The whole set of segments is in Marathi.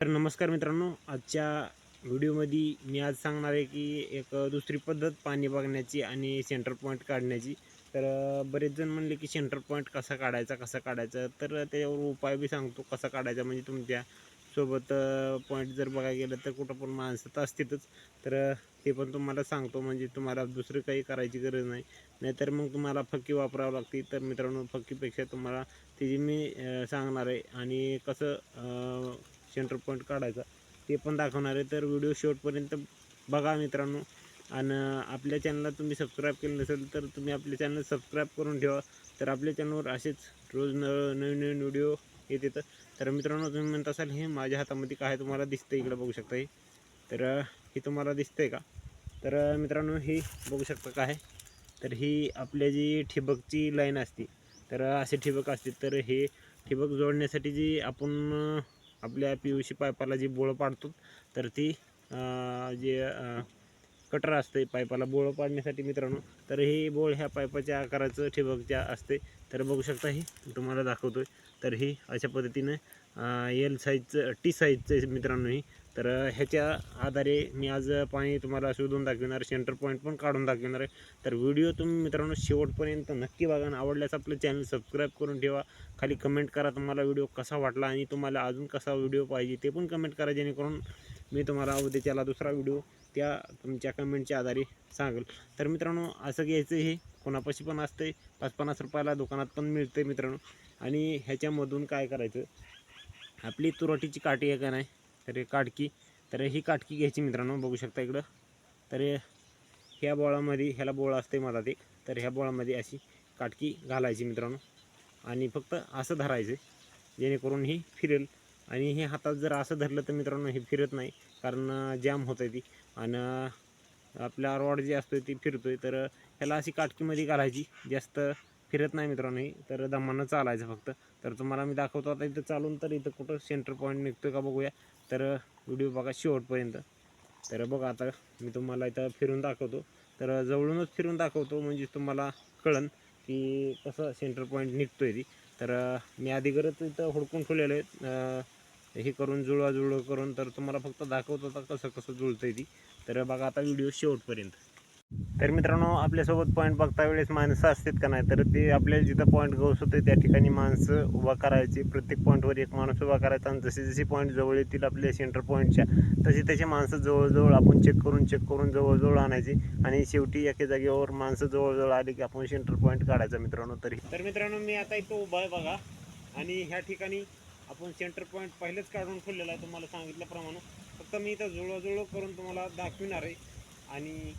तर नमस्कार मित्रांनो आजच्या व्हिडिओमध्ये मी आज सांगणार आहे की एक दुसरी पद्धत पाणी बघण्याची आणि सेंटर पॉईंट काढण्याची. तर बरेच जण म्हणले की सेंटर पॉईंट कसा काढायचा कसा काढायचा? तर त्याच्यावर उपाय बी सांगतो कसा काढायचा? म्हणजे तुमच्यासोबत पॉईंट जर बघायला गेलं तर कुठं पण माणसं तर असतीलच तर ते पण तुम्हाला सांगतो म्हणजे तुम्हाला दुसरं काही करायची गरज नाही. नाहीतर मग तुम्हाला फक्की वापरावं लागते तर मित्रांनो फक्कीपेक्षा तुम्हाला त्याची मी सांगणार आहे आणि कसं सेंटर पॉईंट काढायचा. ते पण दाखवणार आहे. तर व्हिडिओ शेवटपर्यंत बघा मित्रांनो. आणि आपल्या चॅनलला तुम्ही सबस्क्राईब केलं नसेल तर तुम्ही आपल्या चॅनल सबस्क्राईब करून ठेवा. तर आपल्या चॅनलवर असेच रोज न नवीन नवीन व्हिडिओ येत येतं तर मित्रांनो तुम्ही म्हणत असाल हे माझ्या हातामध्ये काय तुम्हाला दिसतं इकडे बघू शकता हे. तर हे तुम्हाला दिसतंय का? तर मित्रांनो हे बघू शकता काय? तर ही आपल्या जी ठिबकची लाईन असते तर असे ठिबक असते तर हे ठिबक जोडण्यासाठी जी आपण आपल्या पी यू सी पायपाला जी बोळं पाडतो तर ती जे कटर असते पायपाला बोळं पाडण्यासाठी मित्रांनो तर हे बोळ ह्या पायपाच्या आकाराचं ठिबकच्या असते तर बघू शकता ही तुम्हाला दाखवतो तर ही अशा पद्धतीनं एल साईजचं टी साईजचं मित्रांनो ही तर ह्याच्या आधारे मी आज पाणी तुम्हाला शोधून दाखविणार सेंटर पॉईंट पण काढून दाखविणार आहे. तर व्हिडिओ तुम्ही मित्रांनो शेवटपर्यंत नक्की बघा आणि आवडल्यास आपलं चॅनल सबस्क्राईब करून ठेवा. खाली कमेंट करा तुम्हाला व्हिडिओ कसा वाटला आणि तुम्हाला अजून कसा व्हिडिओ पाहिजे ते पण कमेंट करा जेणेकरून मी तुम्हाला उद्याच्याला दुसरा व्हिडिओ त्या तुमच्या कमेंटच्या आधारे सांगेल. तर मित्रांनो असं घ्यायचं हे कोणापाशी पण असते पाच पन्नास रुपयाला दुकानात पण मिळते मित्रांनो. आणि ह्याच्यामधून काय करायचं? आपली तुरटीची काठी आहे का नाही? तर हे काटकी तर ही काटकी घ्यायची मित्रांनो बघू शकता इकडं. तर ह्या बोळामध्ये ह्याला बोळ असते मधात ते तर ह्या बोळामध्ये अशी काटकी घालायची मित्रांनो. आणि फक्त असं धरायचं जेणेकरून ही फिरेल. आणि हे हातात जर असं धरलं तर मित्रांनो हे फिरत नाही कारण जॅम होतं ती. आणि आपला रॉड जी असतो ती फिरतोय. तर ह्याला अशी काटकीमध्ये घालायची जास्त फिरत नाही मित्रांनो ही. तर दमानं चालायचं फक्त. तर तुम्हाला मी दाखवतो आता इथं चालून तर इथं कुठं सेंटर पॉईंट निघतोय का बघूया. तर व्हिडिओ बघा शेवटपर्यंत. तर बघा आता मी तुम्हाला इथं फिरून दाखवतो. तर जवळूनच फिरून दाखवतो म्हणजे तुम्हाला कळन की कसं सेंटर पॉईंट निघतो आहे ती. तर मी मी अधिकरच इथं हुडकून ठेवलेलं आहे. हे करून जुळवाजुळव करून तर तुम्हाला फक्त दाखवत होता कसं कसं जुळतं आहे ती. तर बघा आता व्हिडिओ शेवटपर्यंत. तर मित्रांनो आपल्यासोबत पॉईंट बघता वेळेस माणसं असतात का नाही? तर ते आपल्याला जिथं पॉईंट गवस होते त्या ठिकाणी माणसं उभा करायची. प्रत्येक पॉईंटवर एक माणूस उभा करायचा आणि जसे जसे पॉईंट जवळ येतील आपल्या सेंटर पॉईंटच्या तसे तसे माणसं जवळजवळ आपण चेक करून चेक करून जवळजवळ आणायची. आणि शेवटी एके जागेवर माणसं जवळजवळ आली की आपण सेंटर पॉईंट काढायचा मित्रांनो तरी. तर मित्रांनो मी आता इथं उभा आहे बघा. आणि ह्या ठिकाणी आपण सेंटर पॉईंट पहिलेच काढून ठेवलेला आहे तुम्हाला सांगितल्याप्रमाणे. फक्त मी इथं जुळवाजुळव करून तुम्हाला दाखविणार आहे. आणि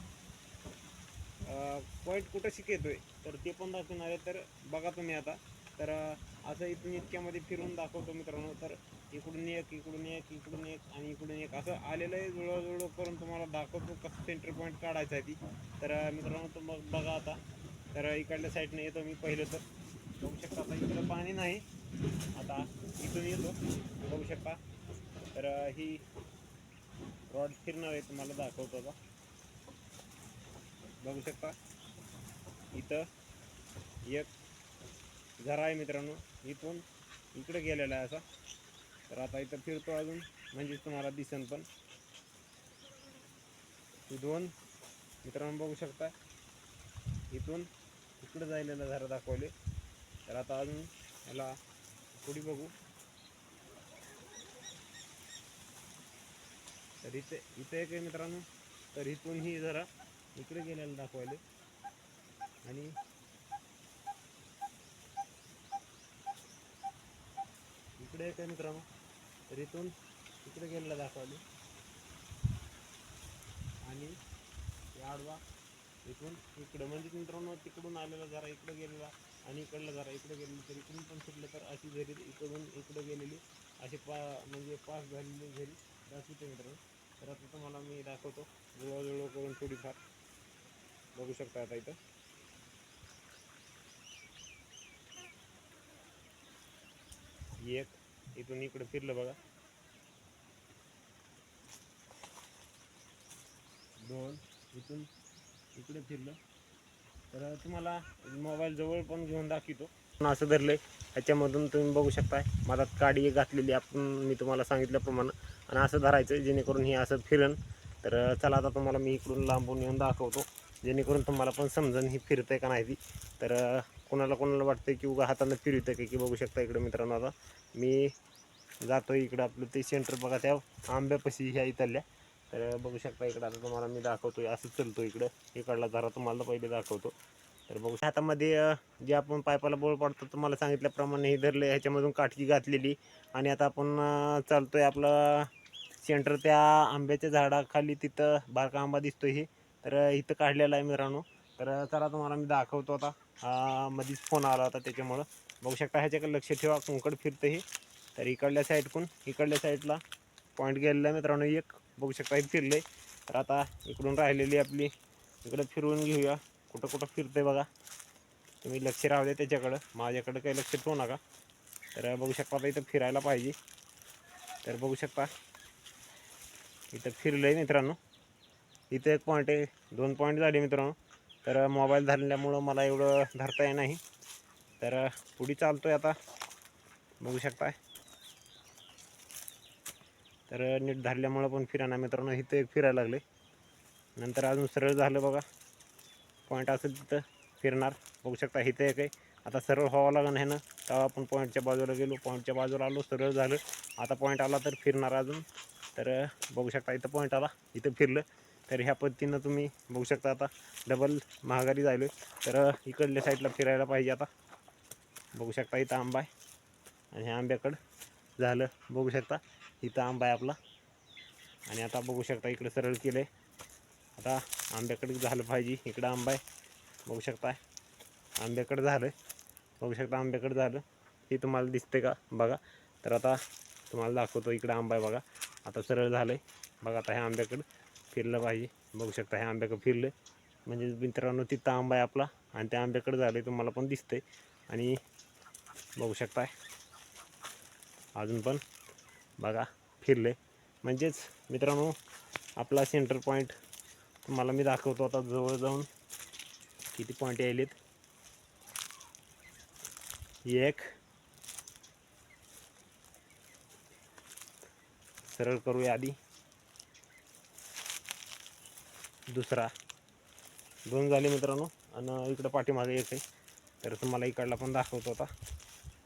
पॉईंट कुठं शिकवतोय तर ते पण दाखवणार आहे. तर बघा तुम्ही आता. तर असं इथून इतक्यामध्ये फिरून दाखवतो मित्रांनो. तर इकडून एक इकडून एक इकडून एक आणि इकडून एक. असं आलेलं आहे. जुळवजुळव करून तुम्हाला दाखवतो कसं सेंटर पॉईंट काढायचं आहे ती. तर मित्रांनो मित्रांनो मग बघा आता. तर इकडल्या साईडने येतो मी पहिलं तर. बघू शकता आता इकडं पाणी नाही. आता इथून येतो. बघू शकता. तर ही रॉड फिरणार आहे. तुम्हाला दाखवतो आता. बघू शकता. इथं एक झरा आहे मित्रांनो. इथून इकडे गेलेला आहे असा. तर आता इथं फिरतो अजून. म्हणजेच तुम्हाला दिसन पण. दोन मित्रांनो बघू शकता. इथून इकडे जायला झरा दाखवले. तर आता अजून याला पुढे बघू. तर इथे इथे एक आहे मित्रांनो. तर इथून ही जरा इकडे गेलेलं दाखवायला. आणि इकडे काय मित्रांनो तर इथून इकडे गेलेलं दाखवायला. आणि आडवा इथून इकडं म्हणजे मित्रांनो तिकडून आलेला जरा इकडं गेलेला आणि इकडलं जरा इकडे गेलेलं तर इकडून पण सुटलं तर अशी झरी इकडून इकडं गेलेली अशी पा म्हणजे पास झालेली झरी. दाखवते मित्रांनो. तर आता तुम्हाला मी दाखवतो. जवळजवळ करून थोडीफार. बघू शकता आता इथं. एक इथून इकडे फिरलं बघा. दोन इथून इकडे फिरलं. तर तुम्हाला मोबाईल जवळ पण घेऊन दाखवतो. पण असं धरलंय ह्याच्यामधून तुम्ही बघू शकताय. मला काडी घातलेली आपण मी तुम्हाला सांगितल्याप्रमाणे. आणि असं धरायचं जेणेकरून हे असं फिरण तर चला आता तुम्हाला मी इकडून लांबून येऊन दाखवतो. जेणेकरून तुम्हाला पण समजून ही फिरतंय का नाही ती. तर कोणाला कोणाला वाटतं की उगा हातानं फिरतं का की बघू शकता इकडं मित्रांनो आता. मी जातो इकडं आपलं ते सेंटर बघा त्या आंब्यापाशी ह्या इथल्या. तर बघू शकता इकडं आता तुम्हाला मी दाखवतो असं चलतो इकडं. इकडला जरा तुम्हाला पहिले दाखवतो. तर बघू हातामध्ये जे आपण पायपाला बोळ पडतो तुम्हाला सांगितल्याप्रमाणे हे धरलं ह्याच्यामधून काठकी घातलेली. आणि आता आपण चालतो चालतोय आपलं सेंटर त्या आंब्याच्या झाडाखाली तिथं बारका आंबा दिसतोय. हे तर इथं काढलेला आहे मित्रांनो तर चला तुम्हाला मी दाखवतो आता. मधीच मध्येच फोन आला होता त्याच्यामुळं. बघू शकता ह्याच्याकडे लक्ष ठेवा कुंकड फिरतं हे तर इकडल्या साईडकून इकडल्या साईडला पॉईंट गेलेला आहे मित्रांनो एक. बघू शकता हे फिरलं आहे तर आता इकडून राहिलेली आपली इकडं फिरवून घेऊया. कुठं कुठं फिरतंय बघा. तुम्ही लक्ष राहू द्या त्याच्याकडं. माझ्याकडं काही लक्ष ठेवू नका. तर बघू शकता आता इथं फिरायला पाहिजे. तर बघू शकता इथं फिरलं आहे मित्रांनो. इथं एक पॉईंट आहे. दोन पॉईंट झाले मित्रांनो. तर मोबाईल धरल्यामुळं मला एवढं धरता येत नाही. तर पुढे चालतो आहे आता. बघू शकताय तर नीट धरल्यामुळं पण फिराना मित्रांनो इथं एक फिरायला लागले. नंतर अजून सरळ झालं बघा. पॉईंट असेल तिथं फिरणार. बघू शकता इथं एक आहे. आता सरळ व्हावं लागेल हे ना? तेव्हा आपण पॉईंटच्या बाजूला गेलो. पॉईंटच्या बाजूला आलो सरळ झालं. आता पॉईंट आला तर फिरणार अजून. तर बघू शकता इथं पॉईंट आला. इथं फिरलं. तर ह्या पद्धतीनं तुम्ही बघू शकता आता डबल महागारी जायलो तर इकडल्या साईडला फिरायला पाहिजे आता. बघू शकता इथं आंबा आहे. आणि ह्या आंब्याकडं झालं. बघू शकता इथं आंबा आहे आपला. आणि आता बघू शकता इकडं सरळ केलं आहे आता आंब्याकडे झालं पाहिजे. इकडं आंबा आहे. बघू शकता. आंब्याकडं झालं. बघू शकता आंब्याकडं झालं. हे तुम्हाला दिसते का? बघा. तर आता तुम्हाला दाखवतो इकडं आंबा आहे बघा. आता सरळ झालं आहे बघा आता ह्या आंब्याकडं. फिरलं पाहिजे बघू शकता हे आंब्याकडं फिरलं म्हणजे मित्रांनो तिथं आंबा आहे आपला आणि त्या आंब्याकडं झालं आहे तुम्हाला पण दिसतंय. आणि बघू शकताय अजून पण बघा फिरले म्हणजेच मित्रांनो आपला सेंटर पॉईंट तुम्हाला मी दाखवतो आता जवळ जाऊन किती पॉईंट यायलेत. एक. सरळ करूया आधी. दुसरा. दोन झाले मित्रांनो आणि इकडं पाठीमागे एक आहे. तर तुम्हाला इकडला पण दाखवतो आता.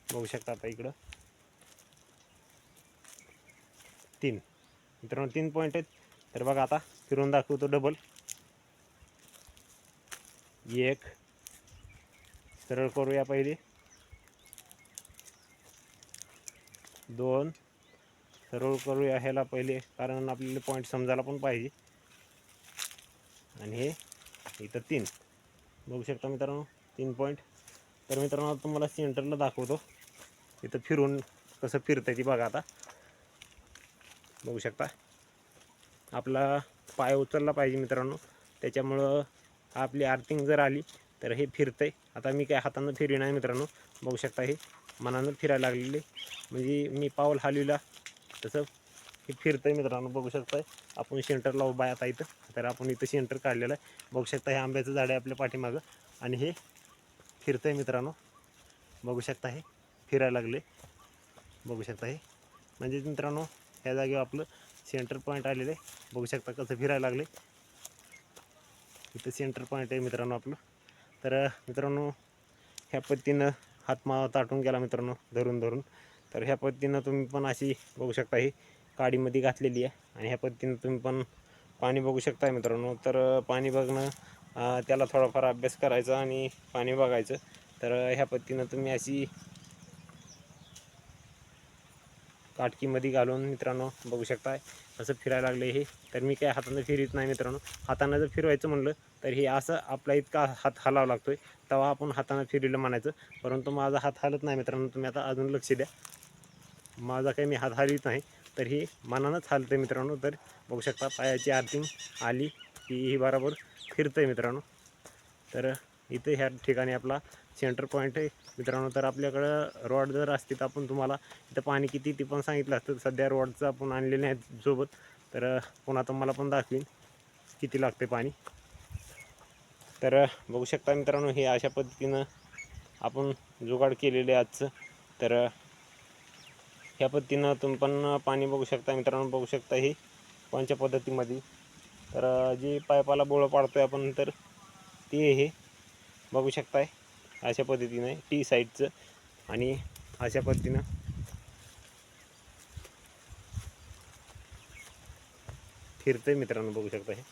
बघू शकता आता इकडं. तीन. मित्रांनो तीन पॉईंट आहेत. तर बघा आता फिरून दाखवतो डबल एक. सरळ करूया पहिले. दोन. सरळ करूया ह्याला पहिले कारण आपल्याला पॉईंट समजायला पण पाहिजे. आणि हे इथं तीन. बघू शकता मित्रांनो तीन पॉईंट तर मित्रांनो आता तुम्हाला सेंटरला दाखवतो. इथं फिरून कसं फिरतं ती बघा आता. बघू शकता. आपला पाय उचलला पाहिजे मित्रांनो. त्याच्यामुळं आपली आर्थिंग जर आली तर हे फिरतंय. आता मी काय हातानं फिरी नाही मित्रांनो. बघू शकता हे. मनानं फिरायला लागलेले. म्हणजे मी पाऊल हालविला. तसं हे फिरतंय मित्रांनो बघू शकताय. आपण शेंटर लावू बाय आता इथं. तर आपण इथं सेंटर काढलेलं आहे. बघू शकता हे आंब्याचं झाड आहे आपल्या पाठीमागं. आणि हे फिरतंय मित्रांनो. बघू शकता हे फिरायला लागले. बघू शकता हे. म्हणजे मित्रांनो ह्या जागेवर आपलं सेंटर पॉईंट आलेलं आहे. बघू शकता कसं फिरायला लागले. इथं सेंटर पॉईंट आहे मित्रांनो आपलं. तर मित्रांनो ह्या पद्धतीनं हातमा ताटून गेला मित्रांनो धरून धरून. तर ह्या पद्धतीनं तुम्ही पण अशी बघू शकता ही. काडीमध्ये घातलेली आहे. आणि ह्या पद्धतीनं तुम्ही पण पाणी बघू शकता मित्रांनो. तर पाणी बघणं त्याला थोडाफार अभ्यास करायचा आणि पाणी बघायचं. तर ह्या पद्धतीनं तुम्ही अशी काटकीमध्ये घालून मित्रांनो बघू शकताय. असं फिरायला लागले हे. तर मी काय हातानं फिरत नाही मित्रांनो. हातानं जर फिरवायचं म्हणलं तर हे असं आपला इतका हात हलावा लागतोय. तेव्हा आपण हातानं फिरलेलं म्हणायचं. परंतु माझा हात हलत नाही मित्रांनो. तुम्ही आता अजून लक्ष द्या. माझा काही मी हात हलत नाही. तर ही मनानंच हलतं मित्रांनो. तर बघू शकता पायाची आर्थिंग आली की ही बरोबर फिरतं आहे मित्रांनो. तर इथं ह्या ठिकाणी आपला सेंटर पॉईंट आहे. मित्रांनो तर आपल्याकडं रॉड जर असते तर आपण तुम्हाला इथं पाणी किती ते पण सांगितलं असतं. सध्या रॉडचं आपण आणलेले आहेत सोबत. तर पुन्हा तुम्हाला पण दाखवीन किती लागते पाणी. तर बघू शकता मित्रांनो हे अशा पद्धतीनं आपण जुगाड केलेले आजचं. तर ह्या पद्धतीनं तुम्ही पण पाणी बघू शकता मित्रांनो बघू शकता हे कोणत्या पद्धतीमध्ये. तर जे पाईपाला बोळं पाडतो आहे आपण तर ते हे बघू शकताय. अशा पद्धतीनं टी साईडचं आणि अशा पद्धतीनं. फिरतं आहे मित्रांनो बघू शकता हे.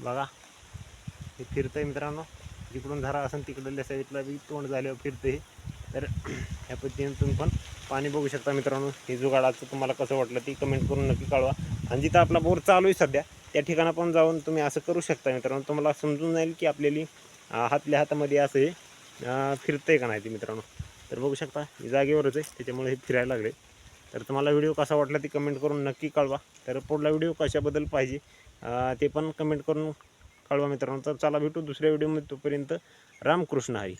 बघा हे आहे मित्रांनो. जिकडून धरा असेल तिकडल्या साईडला बी तोंड झाल्यावर फिरतं हे. तर ह्या पद्धतीने तुम्ही पण पाणी बघू शकता मित्रांनो. हे जुगाडाचं तुम्हाला कसं वाटलं ती कमेंट करून नक्की कळवा. आणि जिथं आपला बोर चालू आहे सध्या त्या ठिकाणा पण जाऊन तुम्ही असं करू शकता मित्रांनो. तुम्हाला समजून जाईल की आपल्याली हातल्या हातामध्ये असं हे फिरतं फिरतंय का नाही ते मित्रांनो. तर बघू शकता हे जागेवरच आहे. त्याच्यामुळे हे फिरायला लागले. तर तुम्हाला व्हिडिओ कसा वाटला ती कमेंट करून नक्की कळवा. तर पुढला व्हिडिओ कशाबद्दल पाहिजे ते पण कमेंट करून कळवा मित्रांनो. तर चला भेटू दुसऱ्या व्हिडिओमध्ये तोपर्यंत रामकृष्ण हरी.